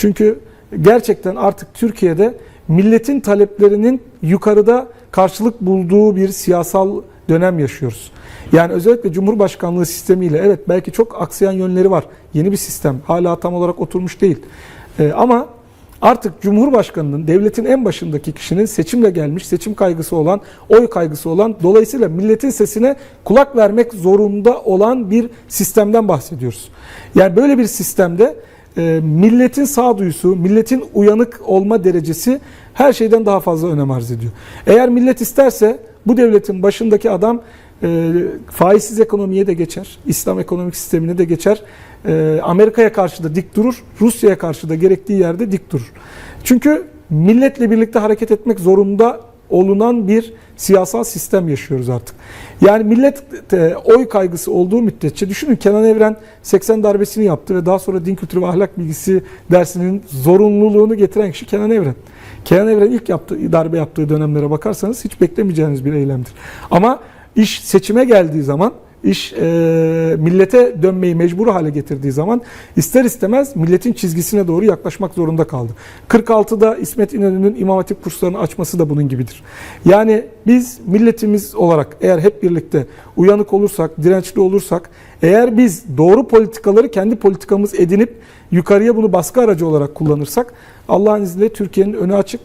Çünkü gerçekten artık Türkiye'de milletin taleplerinin yukarıda karşılık bulduğu bir siyasal dönem yaşıyoruz. Yani özellikle Cumhurbaşkanlığı sistemiyle evet belki çok aksayan yönleri var. Yeni bir sistem. Hala tam olarak oturmuş değil. Ee, ama artık Cumhurbaşkanının, devletin en başındaki kişinin seçimle gelmiş, seçim kaygısı olan, oy kaygısı olan, dolayısıyla milletin sesine kulak vermek zorunda olan bir sistemden bahsediyoruz. Yani böyle bir sistemde milletin sağduyusu, milletin uyanık olma derecesi her şeyden daha fazla önem arz ediyor. Eğer millet isterse bu devletin başındaki adam e, faizsiz ekonomiye de geçer, İslam ekonomik sistemine de geçer, e, Amerika'ya karşı da dik durur, Rusya'ya karşı da gerektiği yerde dik durur. Çünkü milletle birlikte hareket etmek zorunda olunan bir siyasal sistem yaşıyoruz artık. Yani millet e, oy kaygısı olduğu müddetçe düşünün Kenan Evren 80 darbesini yaptı ve daha sonra din kültürü ve ahlak bilgisi dersinin zorunluluğunu getiren kişi Kenan Evren. Kenan Evren ilk yaptığı, darbe yaptığı dönemlere bakarsanız hiç beklemeyeceğiniz bir eylemdir. Ama iş seçime geldiği zaman iş e, millete dönmeyi mecbur hale getirdiği zaman ister istemez milletin çizgisine doğru yaklaşmak zorunda kaldı. 46'da İsmet İnönü'nün İmam Hatip kurslarını açması da bunun gibidir. Yani biz milletimiz olarak eğer hep birlikte uyanık olursak, dirençli olursak, eğer biz doğru politikaları kendi politikamız edinip yukarıya bunu baskı aracı olarak kullanırsak Allah'ın izniyle Türkiye'nin önü açık.